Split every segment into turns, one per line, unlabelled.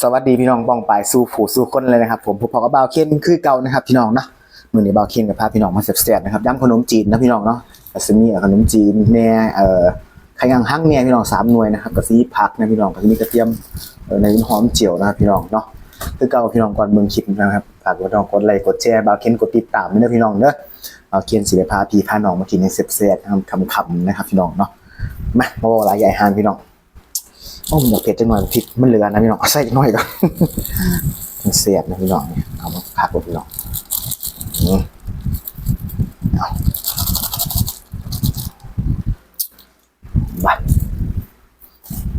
สวัสดีพี่น้องบ้องปลายสู้ผู้สู้คนเลยนะครับผมพบกับบ่าวเคนคือเก่านะครับพี่น้องเนาะมือนี้บ่าวเคนกับพาพี่น้องมาเสียบๆนะครับย่ำขนมจีนนะพี่น้องเนาะก็จะมีขนมจีนแน่เอ่อไข่ย่างหั่งเน่พี่น้องสามหน่วยนะครับก็ซีผักนะพี่น้องก็จะมีกระเทียมในหอมเจียวนะครับพี่น้องเนาะคือเก่าพี่น้องก่อนเบิ่งคลิปนะครับฝากกดน้องกดไลค์กดแชร์บ่าวเคนกดติดตามด้วยนะพี่น้องเด้อบ่าวเคนสิได้พาพี่พาน้องมากินในเสียบๆนะครับคำๆนะครับพี่น้องเนาะมามาบอกหลายใหญ่หานพี่น้อง โอ้มันอยากเผ็ดจังหน่อยพริกมันเหลือนะพี่น้องเอาใส่จังหน่อยก่อนมันเสียบนะพี่น้องเนี่ยเอามาผักกับพี่น้องนี่เอาบั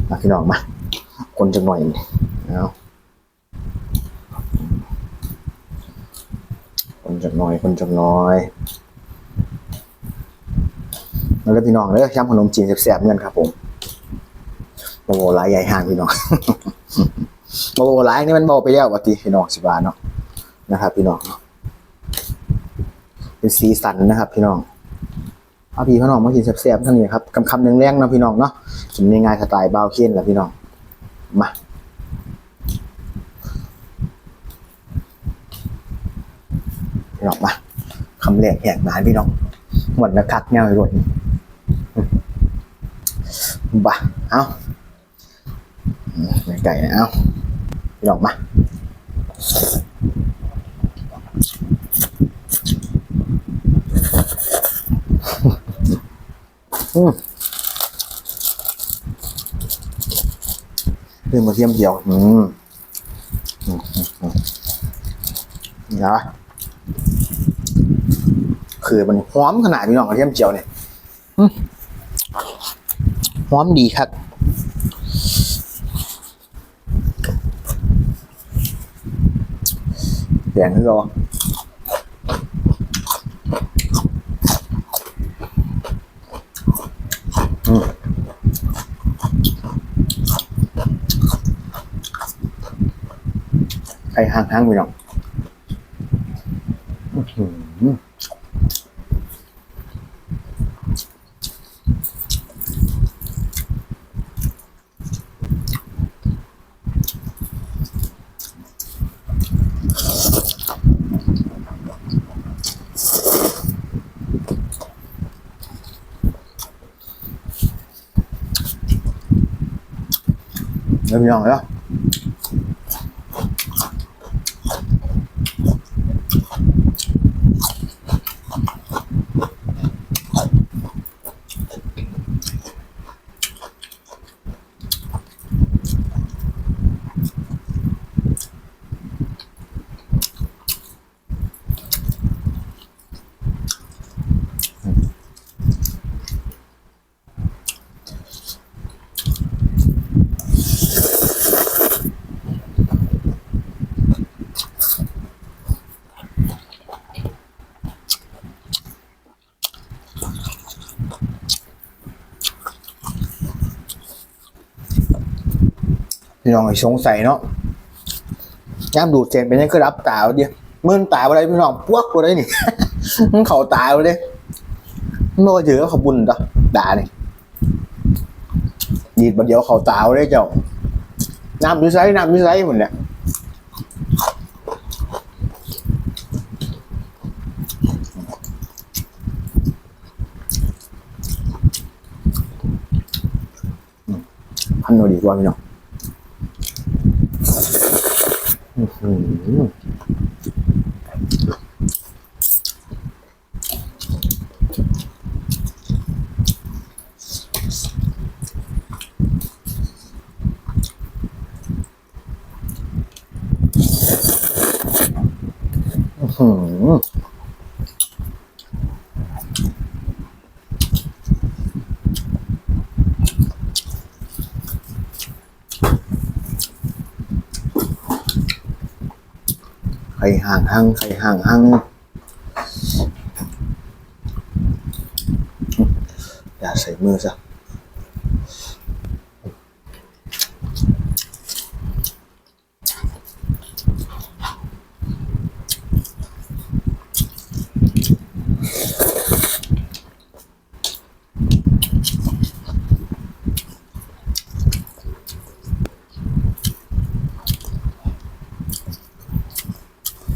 มาพี่น้องมา คนจังหน่อยนี่เอาคนจังหน่อยคนจังหน่อยแล้วก็พี่น้องเลยย้ำขนมจีนแซ่บๆเงินครับผม โมโหลายใหญ่ห่างพี่น้องโมโหลายนี่มันโมไปแล้ววัติพี่น้องสิบาเนาะนะครับพี่น้องเป็นสีสันนะครับ พี่น้องเอาพี่พี่น้องมากินแซ่บๆท่านี้ครับคำคำหนึ่งแรงนะพี่น้องเนาะกินง่ายๆสไตล์บาวเคนแหละพี่น้องมาพี่น้องมาคำแรกแหกหนานพี่น้องหมดนะคักแนวไอ้รถนี่บ้าเอา ไก่นะเอาพี่น้องมาอืมเรื่องมาเทียมเดียว อืมอืมอืมอืมนะคือมันหอมขนาดพี่น้องกระเทียมเจียวเนี่ยหอมดีครับ แดงขึ้นรออืม ไข่ห่างห่างๆไปหน่อยอื้อหือเริ่มยองแล้ว พี่น้องสงสัยเนาะย่ามดูดเสียงเป็นยังคือรับตาวเดียวมื่นตาอะไรพี่น้องพวกอะไรนี่มันเขาตายเลยมันบอกว่าถือว่าเขาบุญต่อด่าเนี่ดีดบัดเดียวเขาตาวเลยเจ้าน้ำมิไซน้ำมิไซหมดเนี่ยพันโนดีกว่าพี่น้อง อื้อ หืออื้อหือ ไข่ห่างหังไข่ห่างหังอย่าใส่มือซะ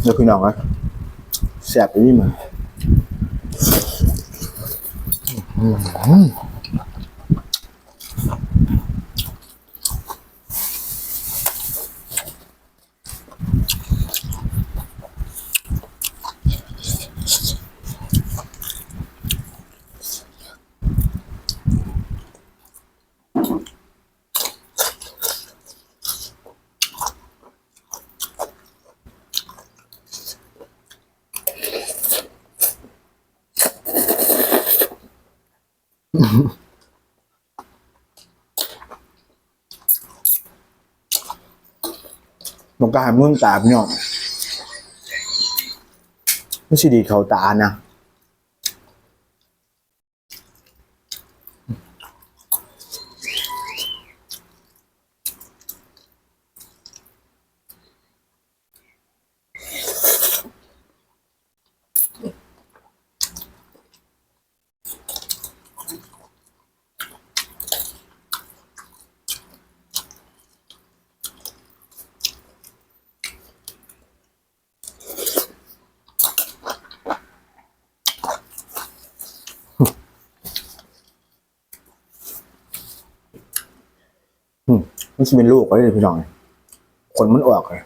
เดี๋ยวพี่น้องนะแสบไปนี่มาอืมมันก็หามุ่นตาพี่น้องไม่ใช่ดีเขาตานะ อืมมันจะเป็นลูกก็ได้พี่น้อง คนมันออกเลย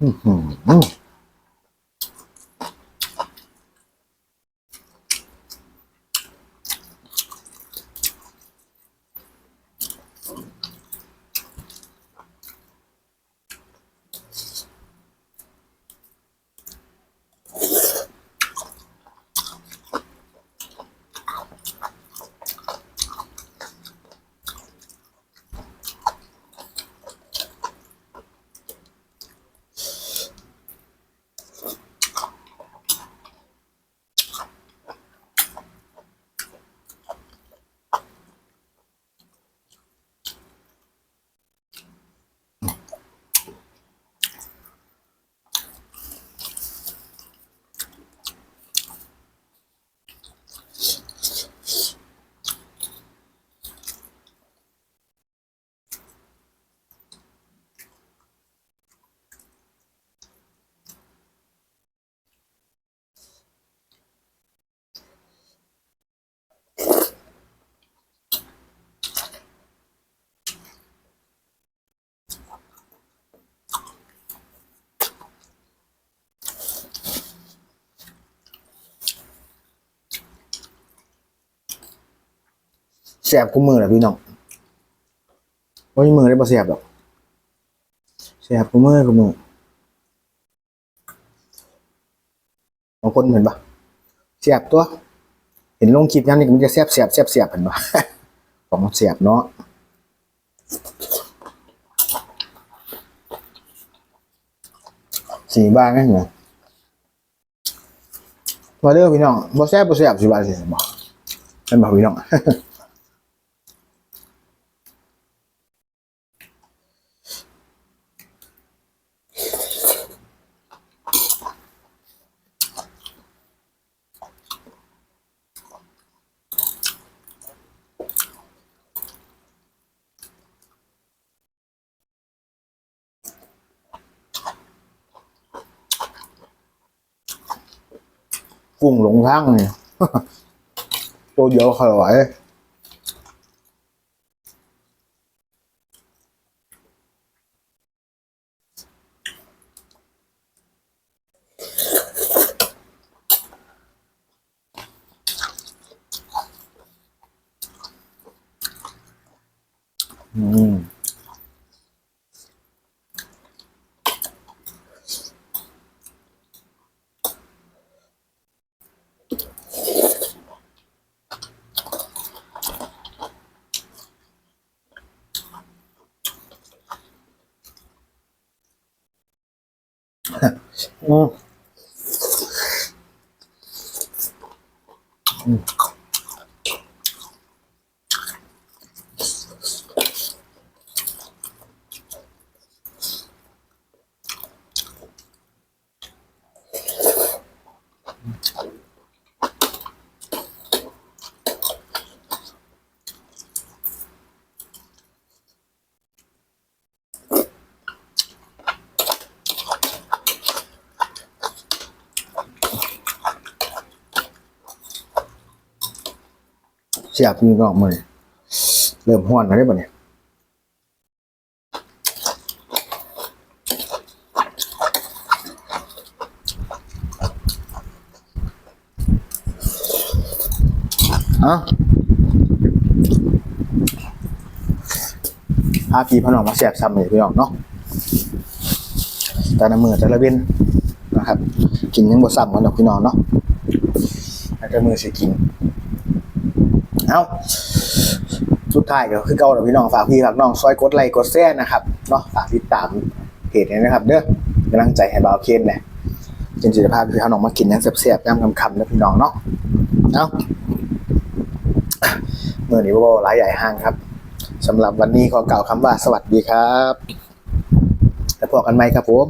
Mm-hmm. แสบกูมือแหละพี่น้องว่ามีมือได้ปะแสบหรอกแสบกูมือกูมือบางคนเห็นปะแสบตัว เห็นลงคลิปนั้นนี่มันจะแสบแสบแสบแสบเห็นปะของแสบเนาะสีบ้างไงเหรอมาเด้อพี่น้องบ่แซ่บบ่แซ่บสิว่าสิบอกเป็นบอกพี่น้อง กุ้งหลงทางเนี่ย ตัวเดียวขลอย嗯。Mm. อืมอืม สียบมีนอกมือเริ่มห้อนแล้วได้ปะเนี่ยเอ้าพาพี่พอน้องมาเสียบซ้ำเลยพี่น้องเนาะแต่ละมือแต่ละเว้นนะครับ กินยังบ่ซ้ำกันหรอกพี่น้องเนาะแต่ละมือสิกิน เอาสุดท้ายก็คือเก่าแล้วพี่น้องฝากพี่ฝากน้องซอยกดไลค์กดแชร์นะครับเนาะฝากติดตามเพจนี้นะครับ เด้อกำลังใจให้บ่าวเคนเนี่ยจริงๆจะพาพี่พาน้องมากินยังแซ่บๆย่ำคำๆนะพี่น้องเนาะเอาเมื่อนี้บ่หลายใหญ่ห้างครับสำหรับวันนี้ขอกล่าวคำว่าสวัสดีครับ แล้วพบกันใหม่ครับผม